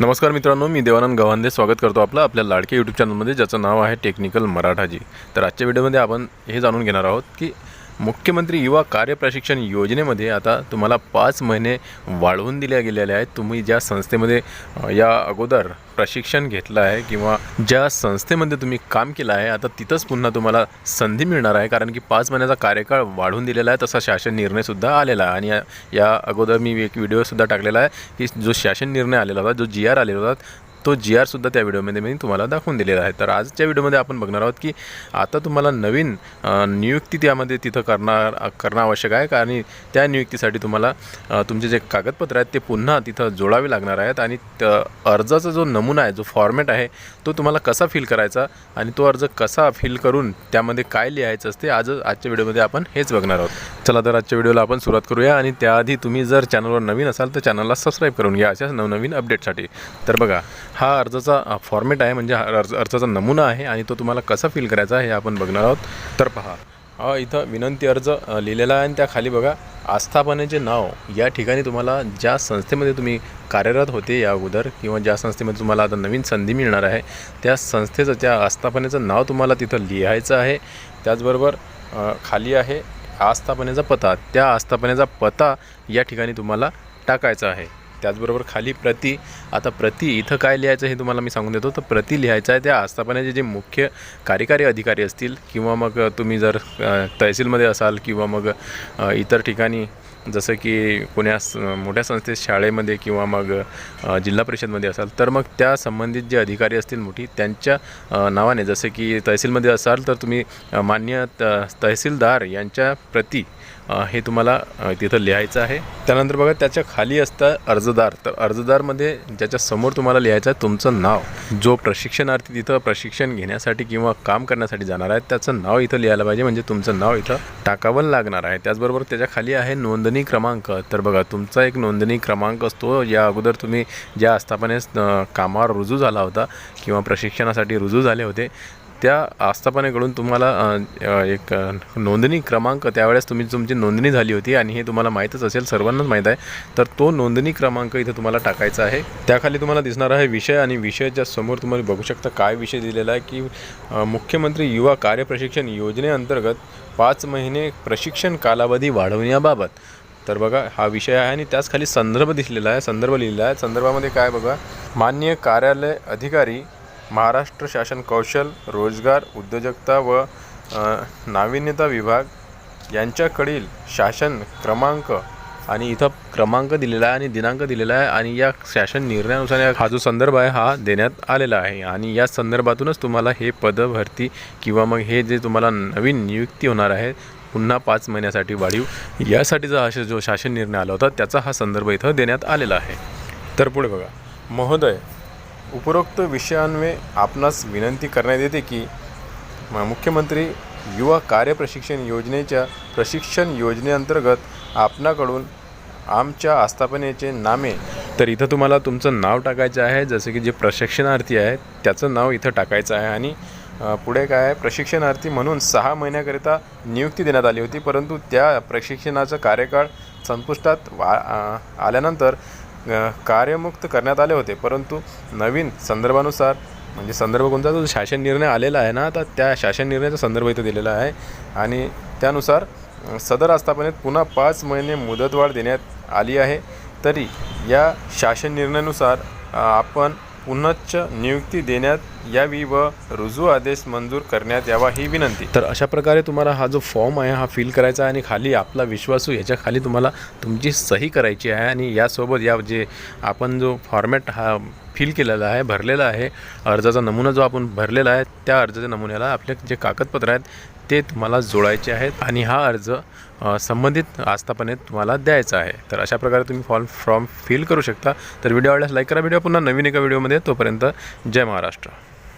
नमस्कार मित्रांनो मी देवानंद गव्हांदे. स्वागत करतो आपलं आपल्या लाडके यूट्यूब चॅनलमध्ये ज्याचं नाव आहे टेक्निकल मराठाजी. तर आजच्या व्हिडिओमध्ये आपण हे जाणून घेणार आहोत की मुख्यमंत्री युवा कार्य प्रशिक्षण योजनेमध्ये आता तुम्हाला पाच महिने वाढवून दिल्या गेलेले आहेत. तुम्ही ज्या संस्थेमध्ये या अगोदर प्रशिक्षण घेतलं आहे किंवा ज्या संस्थेमध्ये तुम्ही काम केलं आहे आता तिथंच पुन्हा तुम्हाला संधी मिळणार आहे कारण की पाच महिन्याचा कार्यकाळ वाढवून दिलेला आहे तसा शासन निर्णयसुद्धा आलेला आहे. आणि या या अगोदर मी एक व्हिडिओसुद्धा टाकलेला आहे की जो शासन निर्णय आलेला होता जो जी आर आलेला होता तो जी आरसुद्धा त्या व्हिडिओमध्ये मी तुम्हाला दाखवून दिलेला आहे. तर आजच्या व्हिडिओमध्ये आपण बघणार आहोत की आता तुम्हाला नवीन नियुक्ती त्यामध्ये तिथं करणार करणं आवश्यक आहे. आणि त्या नियुक्तीसाठी तुम्हाला तुमचे जे कागदपत्र आहेत ते पुन्हा तिथं जोडावे लागणार आहेत. आणि त- अर्जाचा जो नमुना आहे जो फॉर्मॅट आहे तो तुम्हाला कसा फिल करायचा आणि तो अर्ज कसा फिल करून त्यामध्ये काय लिहायचं असते आज आजच्या व्हिडिओमध्ये आपण हेच बघणार आहोत. चला तर आजच्या व्हिडिओला आपण सुरुवात करूया. आणि त्याआधी तुम्ही जर चॅनलवर नवीन असाल तर चॅनलला सबस्क्राईब करून घ्या अशाच नवनवीन अपडेटसाठी तर बघा हा अर्जाचा फॉर्मेट आहे म्हणजे हा अर्ज अर्जाचा नमुना आहे आणि तो तुम्हाला कसा फिल करायचा हे आपण बघणार आहोत. तर पहा हा इथं विनंती अर्ज लिहिलेला आहे आणि त्या खाली बघा आस्थापनेचे नाव या ठिकाणी तुम्हाला ज्या संस्थेमध्ये तुम्ही कार्यरत होते या अगोदर किंवा ज्या संस्थेमध्ये तुम्हाला आता नवीन संधी मिळणार आहे त्या संस्थेचं त्या आस्थापनेचं नाव तुम्हाला तिथं लिहायचं आहे. त्याचबरोबर खाली आहे आस्थापनेचा पत्ता त्या आस्थापनेचा पत्ता या ठिकाणी तुम्हाला टाकायचा आहे. त्याचबरोबर खाली प्रति आता प्रति इथं काय लिहायचं हे तुम्हाला मी सांगून देतो. तर प्रति लिहायचं आहे त्या आस्थापनाचे जे मुख्य कार्यकारी अधिकारी असतील किंवा मग तुम्ही जर तहसीलमध्ये असाल किंवा मग इतर ठिकाणी जसं की कोण्या स- मोठ्या संस्थेत शाळेमध्ये किंवा मग जिल्हा परिषदमध्ये असाल तर मग त्या संबंधित जे अधिकारी असतील मोठी त्यांच्या नावाने जसं की तहसीलमध्ये असाल तर तुम्ही मान्य त तहसीलदार यांच्या प्रती हे तुम्हाला तिथं लिहायचं आहे. त्यानंतर बघा त्याच्याखाली असतं अर्जदार. तर अर्जदारमध्ये ज्याच्या समोर तुम्हाला लिहायचं आहे तुमचं नाव. जो प्रशिक्षणार्थी तिथं प्रशिक्षण घेण्यासाठी किंवा काम करण्यासाठी जाणार आहे त्याचं नाव इथं लिहायला पाहिजे. म्हणजे तुमचं नाव इथं टाकावं लागणार आहे. त्याचबरोबर त्याच्याखाली आहे नोंदणी क्रमांक. तर बघा तुमचा एक नोंदणी क्रमांक असतो. या अगोदर तुम्ही ज्या आस्थापनेस कामावर रुजू झाला होता किंवा प्रशिक्षणासाठी रुजू झाले होते त्या आस्थापनेकडून तुम्हाला एक नोंदणी क्रमांक त्यावेळेस तुम्ही तुमची नोंदणी झाली होती आणि हे तुम्हाला माहीतच असेल सर्वांनाच माहीत आहे. तर तो नोंदणी क्रमांक इथं तुम्हाला टाकायचा आहे. त्याखाली तुम्हाला दिसणार आहे विषय आणि विषयाच्या समोर तुम्ही बघू शकता काय विषय दिलेला आहे की मुख्यमंत्री युवा कार्य प्रशिक्षण योजनेअंतर्गत पाच महिने प्रशिक्षण कालावधी वाढवण्याबाबत. तर बघा हा विषय आहे आणि त्याच खाली संदर्भ दिसलेला आहे संदर्भ लिहिलेला आहे. संदर्भामध्ये काय बघा मान्य कार्यालय अधिकारी महाराष्ट्र शासन कौशल रोजगार उद्योजकता व नाविन्यता विभाग यांच्याकडील शासन क्रमांक आणि इथं क्रमांक दिलेला आहे आणि दिनांक दिलेला आहे आणि या शासन निर्णयानुसार हा जो संदर्भ आहे हा देण्यात आलेला आहे. आणि या संदर्भातूनच तुम्हाला हे पद भरती किंवा मग हे जे तुम्हाला नवीन नियुक्ती होणार आहे पुन्हा पाच महिन्यासाठी वाढीव यासाठीचा हा जो शासन निर्णय आला होता त्याचा हा संदर्भ इथं देण्यात आलेला आहे. तर पुढे बघा. महोदय उपरोक्त विषयान्वये आपणास विनंती करण्यात येते की मुख्यमंत्री युवा कार्य प्रशिक्षण योजनेच्या प्रशिक्षण योजनेअंतर्गत आपणाकडून आमच्या आस्थापनेचे नामे तर इथं तुम्हाला तुमचं नाव टाकायचं आहे जसं की जे प्रशिक्षणार्थी आहेत त्याचं नाव इथं टाकायचं आहे. आणि पुढे काय आहे प्रशिक्षणार्थी म्हणून सहा महिन्याकरिता नियुक्ती देण्यात आली होती परंतु त्या प्रशिक्षणाचा कार्यकाळ संपुष्टात वा आल्यानंतर कार्यमुक्त करण्यात आले होते. परंतु नवीन संदर्भानुसार म्हणजे संदर्भ कोणता जो शासन निर्णय आलेला आहे ना तर त्या शासन निर्णयाचा संदर्भ इथं दिलेला आहे. आणि त्यानुसार सदर आस्थापनेत पुन्हा पाच महिने मुदतवाढ देण्यात आली आहे. तरी या शासन निर्णयानुसार आपण पुनश्च नियुक्ती देण्यात यावी व रुजू आदेश मंजूर करण्यात यावा ही विनंती. तर अशा प्रकारे तुम्हाला हा जो फॉर्म आहे हा फिल करायचा आहे आणि खाली आपला विश्वासू याच्या खाली तुम्हाला तुमची सही करायची आहे आणि यासोबत या जे आपण जो फॉर्मॅट हा फिल केलेला आहे भरलेला आहे अर्जाचा नमुना जो आपण भरलेला आहे त्या अर्जाच्या नमुन्याला आपले जे कागदपत्र आहेत ते तुम्हाला जोडायचे आहेत आणि हा अर्ज संबंधित आस्थापनेत तुम्हाला द्यायचा आहे. तर अशा प्रकारे तुम्ही फॉर्म फॉर्म फिल करू शकता. तर व्हिडिओ आवडल्यास लाईक करा. व्हिडिओ पुन्हा नवीन एका व्हिडिओमध्ये. तोपर्यंत जय महाराष्ट्र.